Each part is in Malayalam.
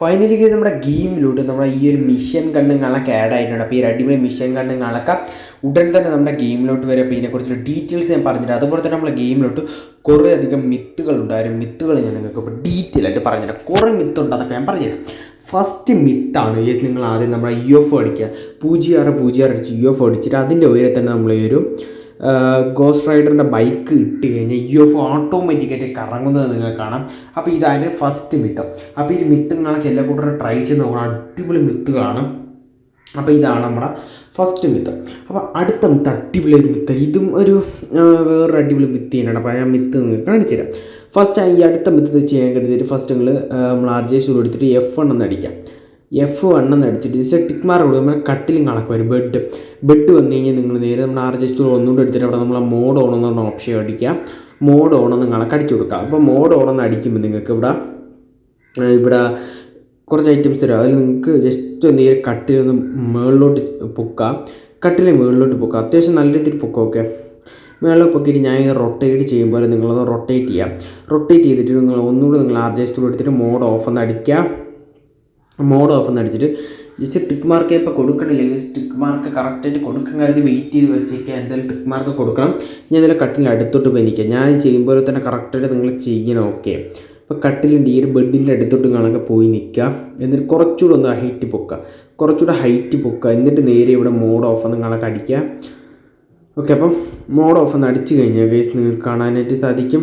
ഫൈനലി കേസ് നമ്മുടെ ഗെയിമിലൂടെ നമ്മുടെ ഈ ഒരു മിഷൻ കണ്ണുകളൊക്കെ ആഡ് ആയിട്ടുണ്ട്. അപ്പോൾ ഈ ഒരു അടിപൊളി മിഷൻ കണ്ണുകളൊക്കെ ഉടൻ തന്നെ നമ്മുടെ ഗെയിമിലോട്ട് വരെ. അപ്പോൾ ഇതിനെക്കുറിച്ചുള്ള ഡീറ്റെയിൽസ് ഞാൻ പറഞ്ഞിട്ടുണ്ട്. അതുപോലെ തന്നെ നമ്മുടെ ഗെയിമിലോട്ട് കുറേ അധികം മിത്തുകൾ ഉണ്ടായിരുന്നു മിത്തുകൾ ഞാൻ നിങ്ങൾക്ക് ഇപ്പോൾ ഡീറ്റെയിൽ ആയിട്ട് പറഞ്ഞുതരാം. കുറേ മിത്തുണ്ട് അതൊക്കെ ഞാൻ പറഞ്ഞുതരാം. ഫസ്റ്റ് മിത്താണ് യെസ് നിങ്ങൾ ആദ്യം നമ്മുടെ യു എഫ് അടിക്കുക. പൂജ്യം ആറ് പൂജ്യം ആറ് അടിച്ച് യു എഫ് അടിച്ചിട്ട് അതിന്റെ ഉയരെ തന്നെ നമ്മൾ ഈ ഒരു ഗോസ്റ്റ് റൈഡറിന്റെ ബൈക്ക് ഇട്ട് കഴിഞ്ഞാൽ യു എഫ് ഓട്ടോമാറ്റിക്കായിട്ട് കറങ്ങുന്നത് നിങ്ങൾക്ക് കാണാം. അപ്പോൾ ഇതായിരുന്നു ഫസ്റ്റ് മിത്തം അപ്പോൾ ഈ മിത്തുകളൊക്കെ എല്ലാ കൂട്ടരും ട്രൈ ചെയ്ത് നോക്കണം. അടിപൊളി മിത്ത് മിത്തുകളാണ് അപ്പോൾ ഇതാണ് നമ്മുടെ ഫസ്റ്റ് മിത്ത് അപ്പോൾ അടുത്ത മിത്ത് അടിപൊളി ഒരു മിത്ത് ഇതും ഒരു വേറൊരു അടിപൊളി മിത്ത് തന്നെയാണ്. അപ്പോൾ ഞാൻ മിത്ത് നിങ്ങൾക്ക് കാണിച്ചു തരാം. ഫസ്റ്റ് ഈ അടുത്ത മിത്ത് ചെയ്യാൻ കരുതിയിട്ട് ഫസ്റ്റ് നിങ്ങൾ നമ്മൾ ആർ ജെ ഷൂർ എടുത്തിട്ട് എഫ് വൺ എന്ന് അടിക്കാം. എഫ് വൺ എന്ന് അടിച്ചിട്ട് ജസ്റ്റ് ടിക്ക് മാർക്ക് കൊടുക്കുമ്പോൾ കട്ടിലും കണക്ക് വരും ബെഡ് ബെഡ് വന്നു കഴിഞ്ഞാൽ നിങ്ങൾ നേരെ നമ്മൾ ആർ ജസ്റ്റ് ഒന്നുകൂടെ എടുത്തിട്ട് അവിടെ നമ്മൾ മോഡ് ഓൺ എന്ന് പറഞ്ഞ ഓപ്ഷൻ അടിക്കുക. മോഡ് ഓൺ എന്ന് കണക്ക് അടിച്ചു കൊടുക്കുക. അപ്പോൾ മോഡ് ഓൺ എന്ന് അടിക്കുമ്പോൾ നിങ്ങൾക്ക് ഇവിടെ ഇവിടെ കുറച്ച് ഐറ്റംസ് തരും. അതിൽ നിങ്ങൾക്ക് ജസ്റ്റ് ഒന്ന് ഈ കട്ടിലൊന്ന് മുകളിലോട്ട് പൊക്കാം കട്ടിലെ മുകളിലോട്ട് പൊക്കുക. അത്യാവശ്യം നല്ല രീതിയിൽ പൊക്കുക ഓക്കെ മേളിൽ പൊക്കിയിട്ട് ഞാൻ റൊട്ടേറ്റ് ചെയ്യുമ്പോൾ നിങ്ങളത് റൊട്ടേറ്റ് ചെയ്യാം. റൊട്ടേറ്റ് ചെയ്തിട്ട് നിങ്ങൾ ഒന്നുകൂടി നിങ്ങൾ ആർജസ്റ്റ് എടുത്തിട്ട് മോഡ് ഓഫ് എന്ന് അടിക്കുക. മോഡ് ഓഫ് എന്ന് അടിച്ചിട്ട് ജസ്റ്റ് ടിക്ക് മാർക്ക് ഇപ്പോൾ കൊടുക്കണില്ലെങ്കിൽ ടിക്ക് മാർക്ക് കറക്റ്റായിട്ട് കൊടുക്കാൻ കാര്യം വെയിറ്റ് ചെയ്ത് വെച്ചിരിക്കുക എന്തായാലും ടിക്ക് മാർക്ക് കൊടുക്കണം. ഞാൻ ഇതിൽ കട്ടിലിന്റെ അടുത്തോട്ട് പനിക്കുക ഞാൻ ചെയ്യുമ്പോൾ തന്നെ കറക്റ്റായിട്ട് നിങ്ങൾ ചെയ്യണം. ഓക്കെ അപ്പോൾ കട്ടിലിന്റെ ഈ ഒരു ബെഡിന്റെ അടുത്തോട്ട് കണക്കെ പോയി നിൽക്കുക. എന്നിട്ട് കുറച്ചുകൂടെ ഒന്ന് ഹൈറ്റ് പൊക്കുക. കുറച്ചുകൂടെ ഹൈറ്റ് പൊക്കുക. എന്നിട്ട് നേരെ ഇവിടെ മോഡ് ഓഫ് എന്ന് കണക്ക് അടിക്കുക. ഓക്കെ അപ്പം മോഡ് ഓഫ് ഒന്ന് അടിച്ചു കഴിഞ്ഞാൽ വേസ്റ്റ് നിങ്ങൾക്ക് കാണാനായിട്ട് സാധിക്കും.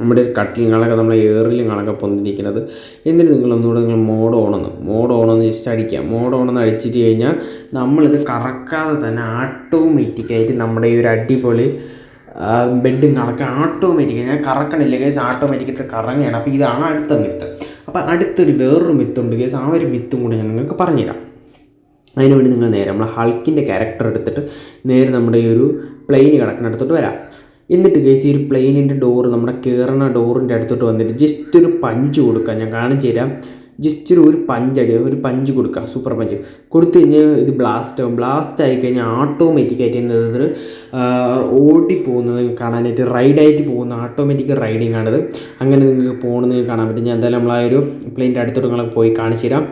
നമ്മുടെ കട്ടിലുകളൊക്കെ നമ്മൾ ഏറിലുകളൊക്കെ പൊന്തിരിക്കുന്നത് എന്നിട്ട് നിങ്ങൾ ഒന്നുകൂടെ നിങ്ങൾ മോഡ് ഓണെന്ന് മോഡ് ഓണെന്ന് ജസ്റ്റ് അടിക്കുക. മോഡ് ഓണെന്ന് അടിച്ചിട്ട് കഴിഞ്ഞാൽ നമ്മളിത് കറക്കാതെ തന്നെ ഓട്ടോമാറ്റിക്കായിട്ട് നമ്മുടെ ഈ ഒരു അടിപൊളി ബെഡും കണക്ക് ഓട്ടോമാറ്റിക് ഞാൻ കറക്കണില്ല കേസ് ഓട്ടോമാറ്റിക്കായിട്ട് കറങ്ങുകയാണ്. അപ്പോൾ ഇതാണ് അടുത്ത മിത്ത് അപ്പോൾ അടുത്തൊരു വേറൊരു മിത്തുണ്ട് കേസ് ആ ഒരു മിത്തും കൂടി ഞാൻ നിങ്ങൾക്ക് പറഞ്ഞുതരാം. അതിനുവേണ്ടി നിങ്ങൾ നേരെ നമ്മൾ ഹൾക്കിന്റെ ക്യാരക്ടർ എടുത്തിട്ട് നേരെ നമ്മുടെ ഈ ഒരു പ്ലെയിൻ കിടക്കുന്ന അടുത്തോട്ട് വരാം. എന്നിട്ട് ഗൈസ് ഈ ഒരു പ്ലെയിനിന്റെ ഡോറ് നമ്മുടെ കയറുന്ന ഡോറിന്റെ അടുത്തോട്ട് വന്നിട്ട് ജസ്റ്റ് ഒരു പഞ്ച് കൊടുക്കുക ഞാൻ കാണിച്ചു തരാം. ജസ്റ്റ് ഒരു ഒരു പഞ്ചടി ഒരു പഞ്ച് കൊടുക്കുക സൂപ്പർ പഞ്ച്. കൊടുത്തു കഴിഞ്ഞാൽ ഇത് ബ്ലാസ്റ്റ് ആവും. ബ്ലാസ്റ്റ് ആയി കഴിഞ്ഞാൽ ഓട്ടോമാറ്റിക്കായിട്ട് എന്നത് ഓടി പോകുന്നത് കാണാനായിട്ട് റൈഡായിട്ട് പോകുന്ന ഓട്ടോമാറ്റിക് റൈഡിങ് ആണിത്. അങ്ങനെ നിങ്ങൾക്ക് പോകുന്നത് കാണാൻ പറ്റും. ഞാൻ എന്തായാലും നമ്മളാ ഒരു പ്ലെയിന്റെ അടുത്തോട്ട് നിങ്ങൾ പോയി കാണിച്ചു തരാം.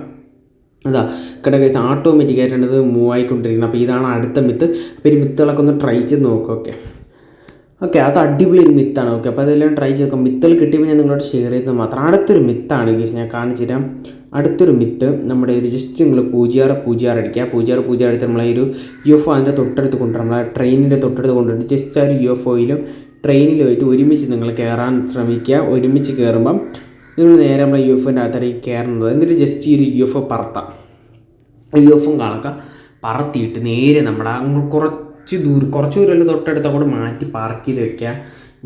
അതാ ഇവിടെ കേസ് ഓട്ടോമാറ്റിക്കായിട്ടാണ് ഇത് മൂവ് ആയിക്കൊണ്ടിരിക്കുന്നത് അപ്പോൾ ഇതാണ് അടുത്ത മിത്ത് അപ്പോൾ ഈ മിത്തുകളൊക്കെ ഒന്ന് ട്രൈ ചെയ്ത് നോക്കുക ഓക്കെ ഓക്കെ അത് അടിപൊളി ഒരു മിത്താണ് ഓക്കെ അപ്പോൾ അതെല്ലാം ട്രൈ ചെയ്ത് നോക്കാം. മിത്തുകൾ കിട്ടിയപ്പോൾ ഞാൻ നിങ്ങളോട് ഷെയർ ചെയ്തത് മാത്രം. അടുത്തൊരു മിത്താണ് ഗീസ് ഞാൻ കാണിച്ചു തരാം. അടുത്തൊരു മിത്ത് നമ്മുടെ ഒരു ജസ്റ്റ് നിങ്ങൾ പൂജയാറ് പൂജയാറ് അടിക്കുക പൂജയാറ് പൂജ്യാറ് അടുത്ത് നമ്മളെ ഒരു യു എഫ് അതിന്റെ തൊട്ടടുത്ത് കൊണ്ടുവരും നമ്മളെ ട്രെയിനിന്റെ തൊട്ടടുത്ത് കൊണ്ടുവരും ജസ്റ്റ് ആ ഒരു യു എഫ് ഒയിലും ട്രെയിനിലുമായിട്ട് ഒരുമിച്ച് നിങ്ങൾ കയറാൻ ശ്രമിക്കുക. ഒരുമിച്ച് കയറുമ്പം നിങ്ങൾ നേരെ നമ്മളെ യു എഫിന്റെ അകത്തേക്ക് കയറുന്നത് എന്നിട്ട് ജസ്റ്റ് ഈ ഒരു യു എഫ് പറത്താം. യു എഫും കാണുക പറത്തിയിട്ട് നേരെ നമ്മുടെ അങ്ങ് കുറച്ച് ദൂരം കുറച്ച് ദൂരമല്ല തൊട്ടടുത്ത് അങ്ങോട്ട് മാറ്റി പാർക്ക് ചെയ്ത് വെക്കുക.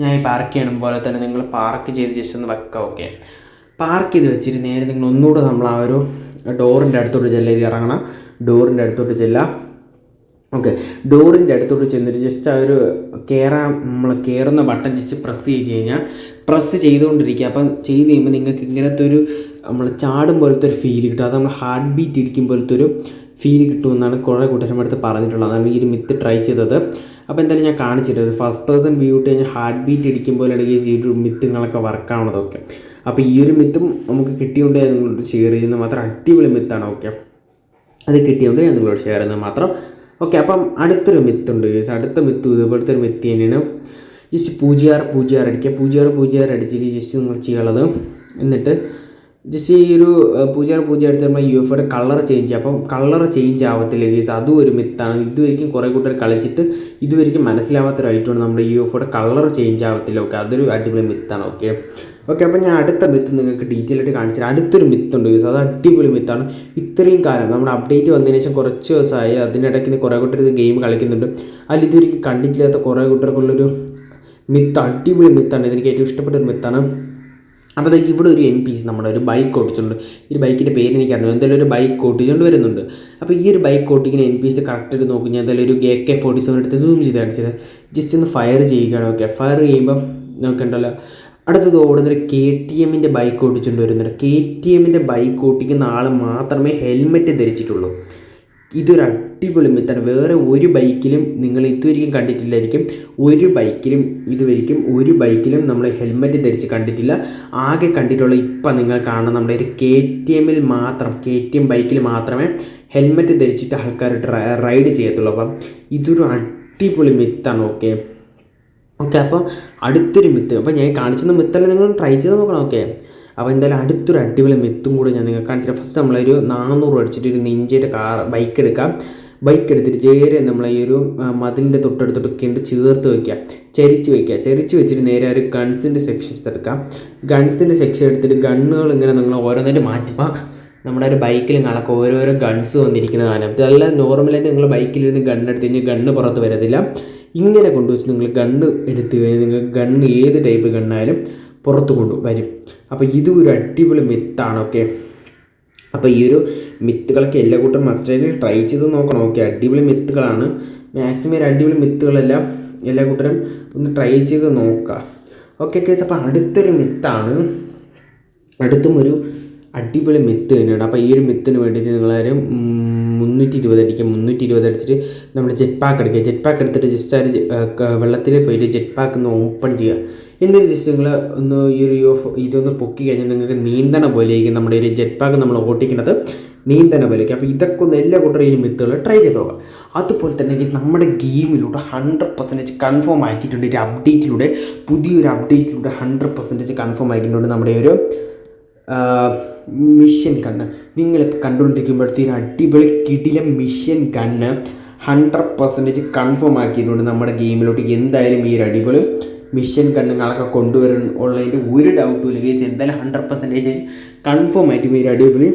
ഞാൻ ഈ പാർക്ക് ചെയ്യണം പോലെ തന്നെ നിങ്ങൾ പാർക്ക് ചെയ്ത് ജസ്റ്റ് ഒന്ന് വെക്കുക ഓക്കെ പാർക്ക് ചെയ്ത് വെച്ചിട്ട് നേരെ നിങ്ങൾ ഒന്നുകൂടെ നമ്മൾ ആ ഒരു ഡോറിന്റെ അടുത്തോട്ട് ചെല്ല ഇത് ഇറങ്ങണം. ഡോറിന്റെ അടുത്തോട്ട് ചെല്ലാം ഓക്കെ ഡോറിന്റെ അടുത്തോട്ട് ചെന്നിട്ട് ജസ്റ്റ് ആ ഒരു കയറാൻ നമ്മൾ കയറുന്ന ബട്ടൺ ജസ്റ്റ് പ്രസ് ചെയ്ത് കഴിഞ്ഞാൽ പ്രസ് ചെയ്തുകൊണ്ടിരിക്കുക. അപ്പം ചെയ്ത് കഴിയുമ്പോൾ നിങ്ങൾക്ക് ഇങ്ങനത്തെ ഒരു നമ്മൾ ചാടും പോലത്തെ ഒരു ഫീൽ കിട്ടും. അത് നമ്മൾ ഹാർട്ട് ബീറ്റ് ഇരിക്കും പോലത്തെ ഒരു ഫീൽ കിട്ടുമെന്നാണ് കുറേ കൂട്ടരുടെ അടുത്ത് പറഞ്ഞിട്ടുള്ളത്. അതാണ് ഈ ഒരു മിത്ത് ട്രൈ ചെയ്തത്. അപ്പോൾ എന്തായാലും ഞാൻ കാണിച്ചിട്ട് ഫസ്റ്റ് പേഴ്സൺ വ്യൂ ഇട്ട് കഴിഞ്ഞാൽ ഹാർട്ട് ബീറ്റ് ഇരിക്കുമ്പോഴാണ് ഈ ഒരു മിത്തുകളൊക്കെ വർക്കാവണതൊക്കെ അപ്പോൾ ഈ ഒരു മിത്തും നമുക്ക് കിട്ടിയോണ്ട് ഞാൻ നിങ്ങളോട് ഷെയർ ചെയ്യുന്നത് മാത്രം അടിപൊളി മിത്താണ് ഓക്കെ അത് കിട്ടിയോണ്ട് ഞാൻ നിങ്ങളോട് ഷെയർ ചെയ്യുന്നത് മാത്രം ഓക്കെ അപ്പം അടുത്തൊരു മിത്തുണ്ട് ഗേസ് അടുത്ത മിത്ത് ഇതുപോലത്തെ ഒരു മിത്ത് തന്നെയാണ്. ജസ്റ്റ് പൂജ്യാറ് പൂജ്യാറ് അടിക്കുക. പൂജ്യാറ് പൂജ്യാറ് അടിച്ചിട്ട് ജസ്റ്റ് നിങ്ങൾ ചെയ്യാനുള്ളത് എന്നിട്ട് ജസ്റ്റ് ഈ ഒരു പൂജ പൂജ അടിച്ച് നമ്മൾ യു എഫയുടെ കളർ ചേഞ്ച് അപ്പം കളർ ചേഞ്ച് ആവത്തില്ല ഗീസ് അതും ഒരു മിത്താണ് ഇതുവരിക്കും കുറേ കൂട്ടർ കളിച്ചിട്ട് മനസ്സിലാവാത്ത മനസ്സിലാവാത്തൊരു ഐറ്റമാണ് നമ്മുടെ യു എഫയുടെ കളർ ചേഞ്ച് ആവത്തില്ല. ഓക്കെ അതൊരു അടിപൊളി മിത്താണ് ഓക്കെ. ഓക്കെ അപ്പം ഞാൻ അടുത്ത മിത്ത് നിങ്ങൾക്ക് ഡീറ്റെയിൽ ആയിട്ട് കാണിച്ചു തരാം. അടുത്തൊരു മിത്തുണ്ട് ഗീസ് അത് അടിപൊളി മിത്താണ് ഇത്രയും കാലം നമ്മുടെ അപ്ഡേറ്റ് വന്നതിന് ശേഷം കുറച്ച് ദിവസമായി അതിനിടയ്ക്ക് കുറേ കൂട്ടർ ഇത് ഗെയിം കളിക്കുന്നുണ്ട്. അതിൽ ഇതുവരിക്കും കണ്ടിട്ടില്ലാത്ത കുറേ കൂട്ടർക്കുള്ളൊരു മിത്ത് അടിപൊളി മിത്താണ് ഇതെനിക്ക് ഏറ്റവും ഇഷ്ടപ്പെട്ട ഒരു മിത്താണ് അപ്പോൾ അതൊക്കെ ഇവിടെ ഒരു എൻ പി നമ്മുടെ ഒരു ബൈക്ക് ഓടിച്ചുണ്ട് ഈ ബൈക്കിന്റെ പേര് എനിക്കറിഞ്ഞു എന്തായാലും ഒരു ബൈക്ക് ഓടിച്ചുകൊണ്ട് വരുന്നുണ്ട്. അപ്പോൾ ഈ ഒരു ബൈക്ക് ഓട്ടിക്കുന്ന എൻ പി സി കറക്റ്റായിട്ട് നോക്കി. എന്തായാലും ഒരു എ കെ ഫോർട്ടി സെവൻ എടുത്ത് സൂം ചെയ്ത് കാണിച്ചത് ജസ്റ്റ് ഒന്ന് ഫയർ ചെയ്യുകയാണ് ഓക്കെ ഫയർ ചെയ്യുമ്പം നോക്കണ്ടല്ലോ. അടുത്തത് ഓടുന്നൊരു കെ ടി എമ്മിന്റെ ബൈക്ക് ഓടിച്ചുകൊണ്ട് വരുന്നുണ്ട് കെ ടി എമ്മിന്റെ ബൈക്ക് ഓടിക്കുന്ന ആൾ മാത്രമേ ഹെൽമെറ്റ് ധരിച്ചിട്ടുള്ളൂ. ഇതൊരു അടിപൊളി മെത്തേഡ് വേറെ ഒരു ബൈക്കിലും നിങ്ങൾ ഇതുവരെയും കണ്ടിട്ടില്ലായിരിക്കും. ഒരു ബൈക്കിലും ഇതുവരെയും ഒരു ബൈക്കിലും നമ്മൾ ഹെൽമെറ്റ് ധരിച്ച് കണ്ടിട്ടില്ല. ആകെ കണ്ടിട്ടുള്ള ഇപ്പം നിങ്ങൾ കാണുന്ന നമ്മുടെ ഒരു കെ ടി എമ്മിൽ മാത്രം കെ ടി എം ബൈക്കിൽ മാത്രമേ ഹെൽമെറ്റ് ധരിച്ചിട്ട് ആൾക്കാർ റൈഡ് ചെയ്യത്തുള്ളൂ. അപ്പം ഇതൊരു അടിപൊളി മിത്താണ്. ഓക്കെ. ഓക്കെ അപ്പോൾ അടുത്തൊരു മിത്ത്. അപ്പോൾ ഞാൻ കാണിച്ചിരുന്ന മിത്തല്ല നിങ്ങൾ ട്രൈ ചെയ്ത് നോക്കണം. ഓക്കെ. അപ്പോൾ എന്തായാലും അടുത്തൊരു അടിപൊളി മെത്തും കൂടെ ഞാൻ നിങ്ങൾക്ക് കാണിച്ചിട്ട് ഫസ്റ്റ് നമ്മളൊരു നാനൂറ് അടിച്ചിട്ട് ഒരു നിഞ്ചയുടെ കാർ ബൈക്ക് എടുക്കാം. ബൈക്ക് എടുത്തിട്ട് ചേരെ നമ്മൾ ഈ ഒരു മതിലിന്റെ തൊട്ടടുത്തൊക്കെ ഉണ്ട് ചേർത്ത് വയ്ക്കുക ചരിച്ച് വയ്ക്കുക ചരിച്ച് വെച്ചിട്ട് നേരെ ഒരു ഗൺസിന്റെ സെക്ഷൻസ് എടുക്കാം. ഗൺസിന്റെ സെക്ഷൻ എടുത്തിട്ട് ഗണ്ണുകൾ ഇങ്ങനെ നിങ്ങൾ ഓരോന്നായിട്ട് മാറ്റുമ്പോൾ നമ്മുടെ ഒരു ബൈക്കിൽ കണക്ക് ഓരോരോ ഗൺസ് വന്നിരിക്കുന്ന കാണാം ഇതെല്ലാം നോർമലായിട്ട് നിങ്ങൾ ബൈക്കിലിരുന്ന് ഗണ് എടുത്ത് കഴിഞ്ഞാൽ ഗണ്ണ് പുറത്ത് വരത്തില്ല. ഇങ്ങനെ കൊണ്ടുവച്ച് നിങ്ങൾ ഗണ്ണ് എടുത്ത് കഴിഞ്ഞാൽ നിങ്ങൾ ഗണ്ണ് ഏത് ടൈപ്പ് ഗണ്ണായാലും പുറത്ത് കൊണ്ട് വരും. അപ്പോൾ ഇത് ഒരു അടിപൊളി മിത്താണ് ഓക്കെ അപ്പോൾ ഈ ഒരു മിത്തുകളൊക്കെ എല്ലാ കൂട്ടരും മസ്റ്റായിട്ട് ട്രൈ ചെയ്ത് നോക്കണം ഓക്കെ അടിപൊളി മിത്തുകളാണ് മാക്സിമം ഒരു അടിപൊളി മിത്തുകളെല്ലാം എല്ലാ കൂട്ടരും ഒന്ന് ട്രൈ ചെയ്ത് നോക്കുക ഓക്കെ കേസ് അപ്പോൾ അടുത്തൊരു മിത്താണ് അടുത്തും ഒരു അടിപൊളി മിത്ത് തന്നെയാണ്. അപ്പോൾ ഈ ഒരു മിത്തിന് വേണ്ടിയിട്ട് നിങ്ങളാരും മുന്നൂറ്റി ഇരുപത് അടിക്കുക മുന്നൂറ്റി ഇരുപത് അടിച്ചിട്ട് നമ്മൾ ജെറ്റ് പാക്ക് എടുക്കുക. ജെറ്റ് പാക്ക് എടുത്തിട്ട് ജസ്റ്റ് ആ വെള്ളത്തിൽ പോയിട്ട് ജെറ്റ് പാക്ക് ഒന്ന് ഓപ്പൺ ചെയ്യുക. എന്നിട്ട് ജസ്റ്റ് നിങ്ങൾ ഒന്ന് ഈ ഒരു യോ- ഇതൊന്ന് പൊക്കി കഴിഞ്ഞാൽ നിങ്ങൾക്ക് നീന്തണ പോലെയായിരിക്കും നമ്മുടെ ഒരു ജെറ്റ് പാക്ക് നമ്മൾ ഓട്ടിക്കുന്നത്. നീന്തണ പോലെയൊക്കെ അപ്പോൾ ഇതൊക്കെ ഒന്ന് എല്ലാ കൂട്ടരും ഈ മിത്തുകൾ ട്രൈ ചെയ്ത് നോക്കാം. അതുപോലെ തന്നെ ഗീസ് നമ്മുടെ ഗെയിമിലൂടെ ഹൺഡ്രഡ് പെർസെന്റേജ് കൺഫേം ആക്കിയിട്ടുണ്ട് ഒരു അപ്ഡേറ്റിലൂടെ പുതിയൊരു അപ്ഡേറ്റിലൂടെ ഹൺഡ്രഡ് പെർസെന്റേജ് കൺഫേം ആക്കിയിട്ടുണ്ട് നമ്മുടെ ഒരു മിഷൻ കണ്ണ് നിങ്ങളിപ്പോൾ കണ്ടുകൊണ്ടിരിക്കുമ്പോഴത്തെ അടിപൊളി കിടിലം മിഷൻ കണ്ണ് ഹൺഡ്രഡ് പെർസെന്റേജ് കൺഫേം ആക്കിയിട്ടുണ്ട് നമ്മുടെ ഗെയിമിലോട്ട് എന്തായാലും ഈ ഒരു അടിപൊളി മിഷൻ കണ്ണുങ്ങളൊക്കെ കൊണ്ടുവരണം ഉള്ളതിന്റെ ഒരു ഡൗട്ടും ഇല്ല. കേസ് എന്തായാലും ഹൺഡ്രഡ് പെർസെന്റേജ് കൺഫേം ആയിട്ട് ഒരു അടിപൊളി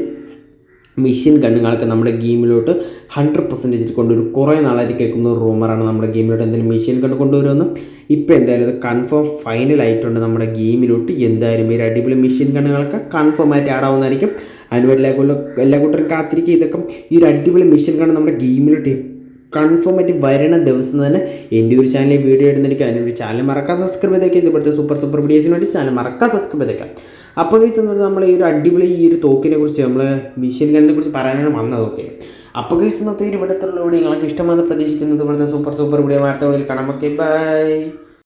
മിഷൻ ഗണ്ണുകളൊക്കെ നമ്മുടെ ഗെയിമിലോട്ട് ഹൺഡ്രഡ് പെർസെന്റേജ് കൊണ്ടുവരും. കുറേ നാളായിട്ട് കേൾക്കുന്ന റൂമറാണ് നമ്മുടെ ഗെയിമിലോട്ട് എന്തെങ്കിലും മിഷൻ കണ്ണ് കൊണ്ടുവരുമെന്ന്. ഇപ്പോൾ എന്തായാലും അത് കൺഫേം ഫൈനൽ ആയിട്ടുണ്ട് നമ്മുടെ ഗെയിമിലോട്ട്. എന്തായാലും ഈ അടിപൊളി മിഷൻ കണ്ണുകളൊക്കെ കൺഫേം ആയിട്ട് ആടാവുന്നതായിരിക്കും അതിനുവേണ്ടി എല്ലാ എല്ലാ കൂട്ടരും കാത്തിരിക്കുക. ഇതൊക്കെ ഈ ഒരു അടിപൊളി മിഷൻ കണ്ണ് നമ്മുടെ ഗെയിമിലോട്ട് കൺഫേം ആയിട്ട് വരണ ദിവസം തന്നെ എന്റെ ഒരു ചാനലിൽ വീഡിയോ ഇടുന്നതായിരിക്കും. അതിനൊരു ചാനൽ മറക്കാൻ സബ്സ്ക്രൈബ് ചെയ്തേക്കുക ഇതുപോലത്തെ സൂപ്പർ സൂപ്പർ വീഡിയോസിന് വേണ്ടി ചാനൽ മറക്കാൻ സബ്സ്ക്രൈബ് ചെയ്തേക്കാം. അപ്പോൾ ഗൈസ് എന്നത് നമ്മൾ ഈ ഒരു അടിപൊളി ഈ ഒരു തോക്കിനെ കുറിച്ച് നമ്മൾ മിഷീൻ ഗണ്ണിനെ കുറിച്ച് പറയാനാണ് വന്നത് ഓക്കെ അപ്പോൾ ഗൈസ് ഇന്നത്തെ ഒരു ഇവിടത്തുള്ള വീഡിയോ നിങ്ങൾക്ക് ഇഷ്ടമാണെന്ന് പ്രതീക്ഷിക്കുന്നത് ഇവിടുത്തെ സൂപ്പർ സൂപ്പർ വീഡിയോ വാർത്ത വീഡിയോയിൽ കാണാം. Okay bye